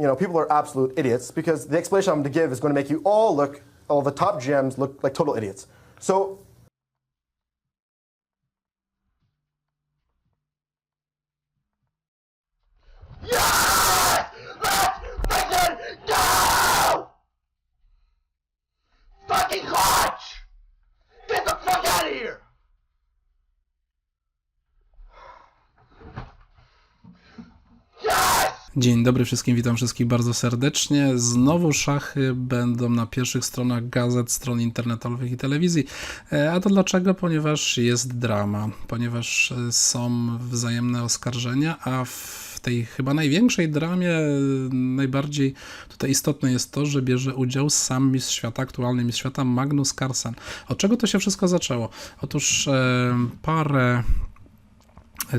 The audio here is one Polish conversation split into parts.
you know, people are absolute idiots because the explanation I'm going to give is going to make you all look, all the top GMs look like total idiots. So Dzień dobry wszystkim, witam wszystkich bardzo serdecznie. Znowu szachy będą na pierwszych stronach gazet, stron internetowych i telewizji. E, A to dlaczego? Ponieważ jest drama, ponieważ e, są wzajemne oskarżenia, a w tej chyba największej dramie e, najbardziej tutaj istotne jest to, że bierze udział sam mistrz świata, aktualny mistrz świata Magnus Carlsen. Od czego to się wszystko zaczęło? Otóż parę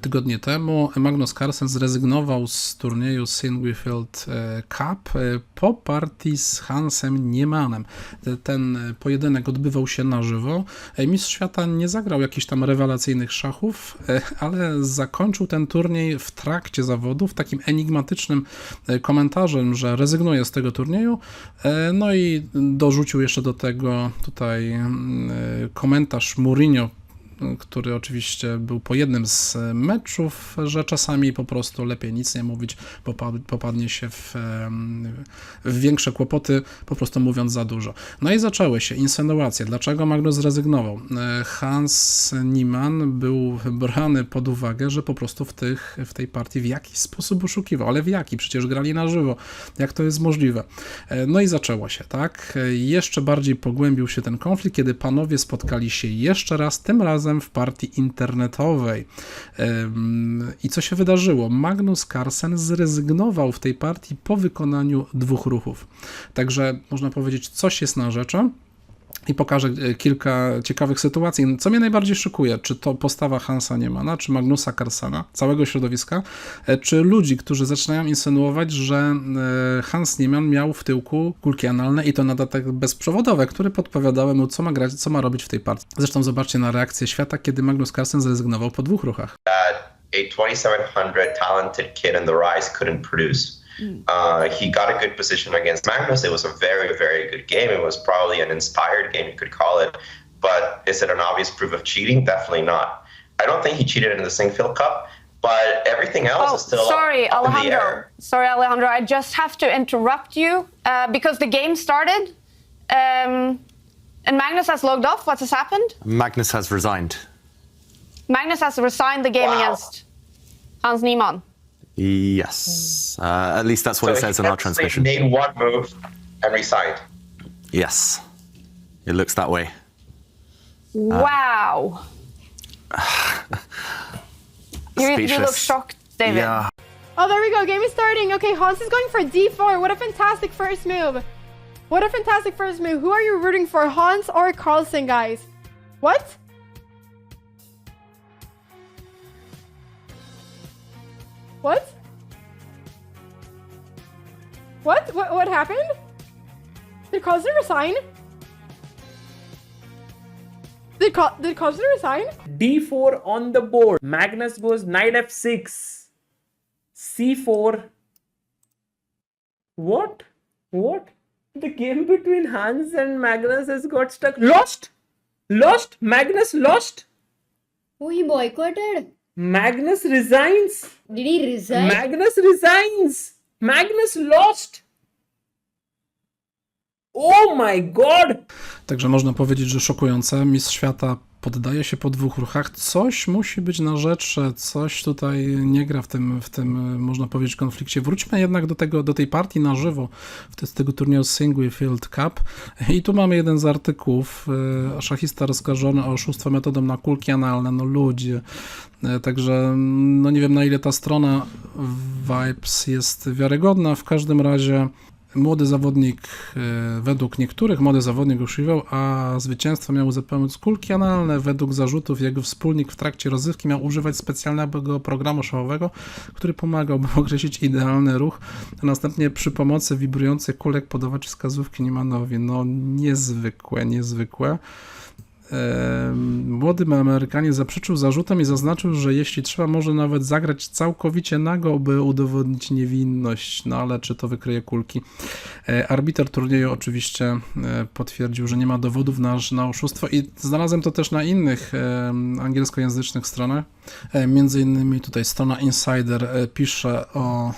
tygodnie temu Magnus Carlsen zrezygnował z turnieju Singlefield e, Cup e, po partii z Hansem Niemanem. Te- Ten pojedynek odbywał się na żywo. E, Mistrz świata nie zagrał jakichś tam rewelacyjnych szachów, e, ale zakończył ten turniej w trakcie zawodów takim enigmatycznym e, komentarzem, że rezygnuje z tego turnieju. E, No i dorzucił jeszcze do tego tutaj mm, e, komentarz Mourinho który oczywiście był po jednym z meczów, że czasami po prostu lepiej nic nie mówić, popadnie się w, w większe kłopoty, po prostu mówiąc za dużo. No i zaczęły się insynuacje. Dlaczego Magnus zrezygnował? E, Hans Niemann był brany pod uwagę, że po prostu w, tych, w tej partii w jakiś sposób oszukiwał. Ale w jaki? Przecież grali na żywo. Jak to jest możliwe? E, No i zaczęło się, tak? E, Jeszcze bardziej pogłębił się ten konflikt, kiedy panowie spotkali się jeszcze raz, tym razem w partii internetowej. I co się wydarzyło? Magnus Carlsen zrezygnował w tej partii po wykonaniu dwóch ruchów. Także można powiedzieć, coś jest na rzeczy. I pokażę e, kilka ciekawych sytuacji. Co mnie najbardziej szokuje, czy to postawa Hansa Niemana, czy Magnusa Carlsena, całego środowiska, e, czy ludzi, którzy zaczynają insynuować, że e, Hans Niemann miał w tyłku kulki analne i to na dodatek bezprzewodowe, które podpowiadały mu, co ma grać, co ma robić w tej partii. Zresztą zobaczcie na reakcję świata, kiedy Magnus Carlsen zrezygnował po dwóch ruchach. a 2700 talented kid in the rise couldn't produce. Uh, he got a good position against Magnus. It was a very, very good game. It was probably an inspired game, you could call it. But is it an obvious proof of cheating? Definitely not. I don't think he cheated in the Singfield Cup, but everything else Oh, is still sorry, up in the Alejandro. air. Sorry, Alejandro. I just have to interrupt you uh, because the game started, um, and Magnus has logged off. What has happened? Magnus has resigned. Magnus has resigned the game Wow. against Hans Niemann. Yes. Uh, at least that's what it says in our definitely transmission. made one move and resigned. Yes. It looks that way. wow. you, you look shocked, David. Yeah. Oh, there we go. Game is starting. Okay, Hans is going for d4. What a fantastic first move. What a fantastic first move. Who are you rooting for, Hans or Carlson, guys? What? What? What? What, what happened? Did Carlsen resign? Did, Carl- did Carlsen resign? d4 on the board. Magnus goes knight f6. c4. What? What? The game between Hans and Magnus has got stuck. Lost! Lost! Magnus lost! Oh, he boycotted. Magnus resigns! Did he resign? Magnus resigns! Magnus lost! Oh my god! Także można powiedzieć, że szokujące. Mistrz świata poddaje się po dwóch ruchach. Coś musi być na rzeczy, coś tutaj nie gra w tym, w tym można powiedzieć, konflikcie. Wróćmy jednak do, tego, do tej partii na żywo, z tego turnieju Single Field Cup. I tu mamy jeden z artykułów. e, Szachista rozkażony o oszustwo metodą na kulki analne. No ludzie. E, Także no nie wiem na ile ta strona Vibes jest wiarygodna. W każdym razie Młody zawodnik, e, według niektórych, młody zawodnik oszukiwał, a zwycięstwo miał uzupełnić kulki analne. Według zarzutów jego wspólnik w trakcie rozrywki miał używać specjalnego programu szachowego, który pomagał mu określić idealny ruch, a następnie przy pomocy wibrujących kulek podawać wskazówki Niemanowi. No niezwykłe, niezwykłe. Młody Amerykanie zaprzeczył zarzutom i zaznaczył, że jeśli trzeba, może nawet zagrać całkowicie nago, by udowodnić niewinność. No ale czy to wykryje kulki? E, arbiter turnieju oczywiście e, potwierdził, że nie ma dowodów na, na oszustwo i znalazłem to też na innych angielskojęzycznych stronach. E, Między innymi tutaj strona Insider pisze o,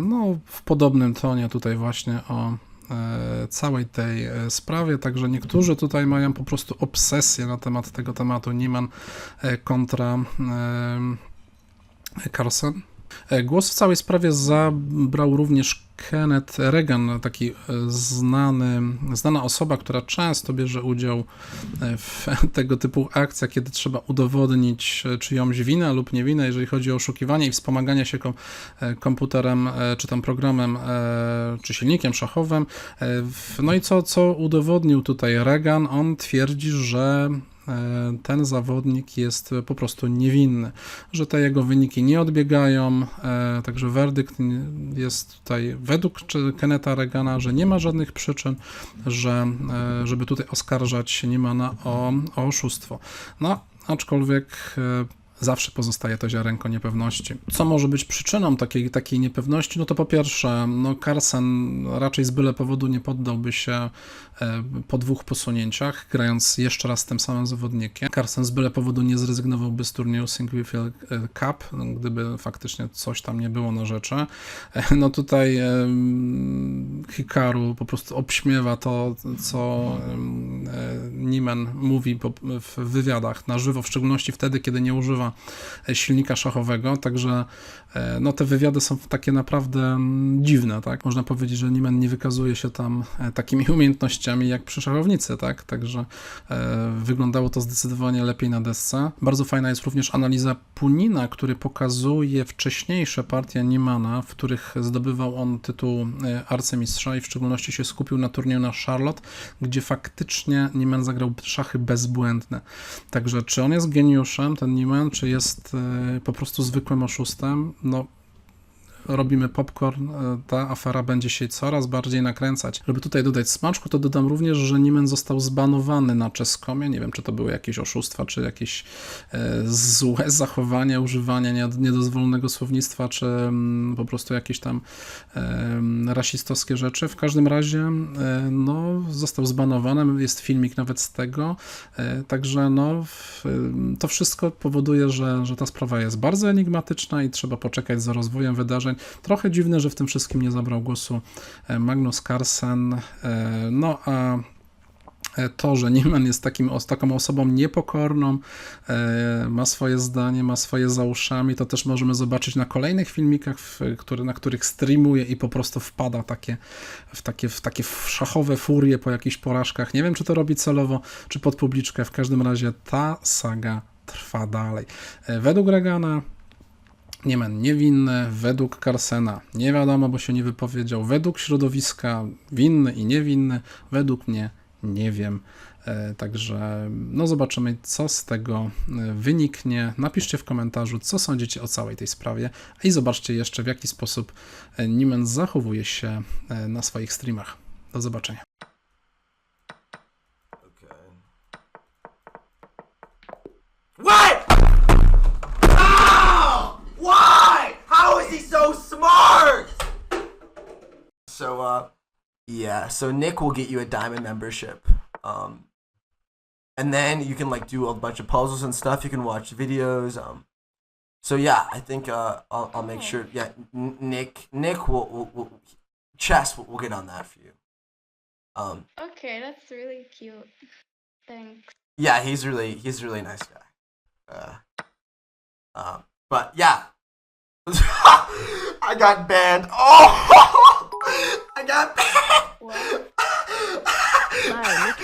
no w podobnym tonie tutaj właśnie o całej tej e, sprawie, także niektórzy tutaj mają po prostu obsesję na temat tego tematu Nieman e, kontra e, Carlsen. E, Głos w całej sprawie zabrał również Kenneth Reagan, taki e, znany, znana osoba, która często bierze udział e, w tego typu akcjach, kiedy trzeba udowodnić e, czyjąś winę lub niewinę, jeżeli chodzi o oszukiwanie i wspomaganie się kom, e, komputerem, e, czy tam programem, e, czy silnikiem szachowym. E, No i co, co udowodnił tutaj Reagan? On twierdzi, że e, ten zawodnik jest po prostu niewinny, że te jego wyniki nie odbiegają, e, także werdykt jest tutaj według Kenneta Reagana, że nie ma żadnych przyczyn, że, e, żeby tutaj oskarżać Niemana o, o oszustwo. No, aczkolwiek e, zawsze pozostaje to ziarenko niepewności. Co może być przyczyną takiej, takiej niepewności? No to po pierwsze, no Carlsen raczej z byle powodu nie poddałby się e, po dwóch posunięciach, grając jeszcze raz tym samym zawodnikiem. Carlsen z byle powodu nie zrezygnowałby z turnieju Singlefeld Cup, no, gdyby faktycznie coś tam nie było na rzeczy. E, No tutaj em, Hikaru po prostu obśmiewa to, co em, e, Nieman mówi w wywiadach na żywo, w szczególności wtedy, kiedy nie używa e, silnika szachowego, także e, no, te wywiady są takie naprawdę mm, dziwne, tak? Można powiedzieć, że Nieman nie wykazuje się tam e, takimi umiejętnościami jak przy szachownicy, tak? Także e, wyglądało to zdecydowanie lepiej na desce. Bardzo fajna jest również analiza Punina, który pokazuje wcześniejsze partie Niemana, w których zdobywał on tytuł e, arcymistrza i w szczególności się skupił na turnieju na Charlotte, gdzie faktycznie Nieman zagrał szachy bezbłędne. Także czy on jest geniuszem, ten Nieman, czy jest e, po prostu zwykłym oszustem? No robimy popcorn, e, ta afera będzie się coraz bardziej nakręcać. Żeby tutaj dodać smaczku, to dodam również, że Niemen został zbanowany na czeskomie. Nie wiem, czy to były jakieś oszustwa, czy jakieś e, złe zachowanie, używanie nie- niedozwolonego słownictwa, czy mm, po prostu jakieś tam em, rasistowskie rzeczy. W każdym razie e, no, został zbanowany, jest filmik nawet z tego, e, także no, to wszystko powoduje, że, że ta sprawa jest bardzo enigmatyczna i trzeba poczekać za rozwojem wydarzeń. Trochę dziwne, że w tym wszystkim nie zabrał głosu e, Magnus Carlsen, e, no a e, to, że Nieman jest takim, taką osobą niepokorną, ma swoje zdanie, ma swoje za uszami, to też możemy zobaczyć na kolejnych filmikach, w, który, na których streamuje i po prostu wpada takie, w, takie, w takie szachowe furie po jakichś porażkach. Nie wiem, czy to robi celowo, czy pod publiczkę. W każdym razie ta saga trwa dalej. Według Regana Niemen niewinny, według Carsena nie wiadomo, bo się nie wypowiedział, według środowiska winny i niewinny, według mnie nie wiem. E, Także no zobaczymy, co z tego e, wyniknie. Napiszcie w komentarzu, co sądzicie o całej tej sprawie i zobaczcie jeszcze, w jaki sposób e, Niemen zachowuje się na swoich streamach. Do zobaczenia. So smart? So uh yeah, so Nick will get you a diamond membership. Um and then you can like do a bunch of puzzles and stuff. You can watch videos. Um so yeah, I think uh I'll, I'll make sure yeah, N- Nick Nick will, will, will chess will, will get on that for you. Um Okay, that's really cute. Thanks. yeah, he's really he's a really nice guy. Uh, um, but yeah, I got banned. Oh, I got banned.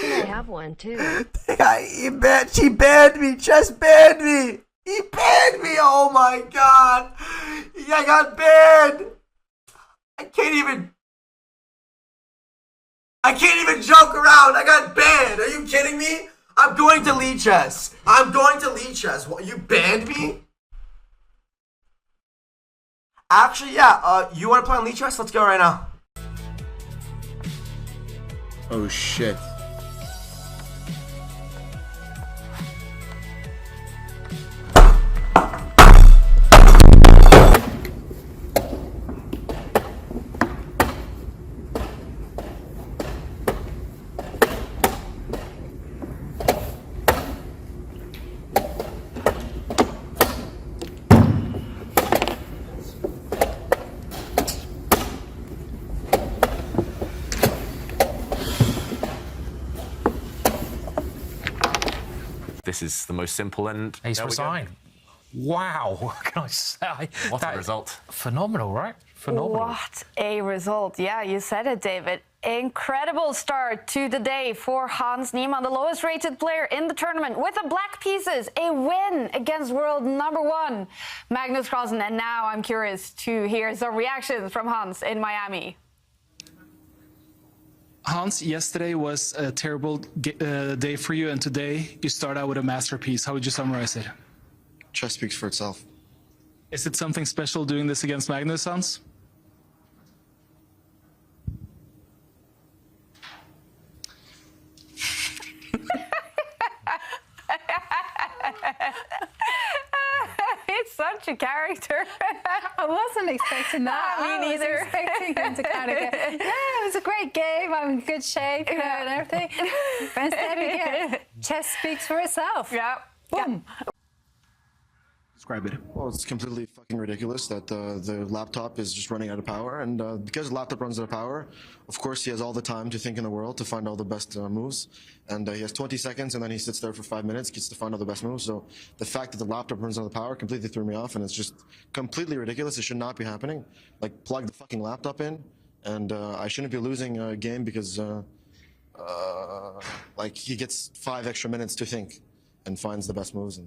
I have one too. He banned. She banned me. Just banned me. He banned me. Oh my god. I got banned. I can't even. I can't even joke around. I got banned. Are you kidding me? I'm going to Lee Chess. I'm going to Lee Chess. What? You banned me? Actually, yeah. Uh, you want to play on Lee Chess? Let's go right now. Oh shit. This is the most simple and. He's there resigned. Wow. What can I say? What That- a result. Phenomenal, right? Phenomenal. What a result. Yeah, you said it, David. Incredible start to the day for Hans Niemann, the lowest rated player in the tournament with the black pieces. A win against world number one, Magnus Carlsen. And now I'm curious to hear some reactions from Hans in Miami. Hans, yesterday was a terrible uh, day for you, and today you start out with a masterpiece. How would you summarize it? Chess speaks for itself. Is it something special doing this against Magnus, Hans? Such a character. I wasn't expecting that. Me I was neither. expecting him to kind of go, yeah, it was a great game. I'm in good shape you know, and everything. But instead we get chess speaks for itself. Yeah. Boom. Describe it. Well, it's completely fucking ridiculous that the the laptop is just running out of power, and uh, because the laptop runs out of power, of course he has all the time to think in the world to find all the best uh, moves, and uh, he has 20 seconds, and then he sits there for five minutes, gets to find all the best moves. So the fact that the laptop runs out of power completely threw me off, and it's just completely ridiculous. It should not be happening. Like plug the fucking laptop in, and uh, I shouldn't be losing a game because uh, uh, like he gets five extra minutes to think and finds the best moves.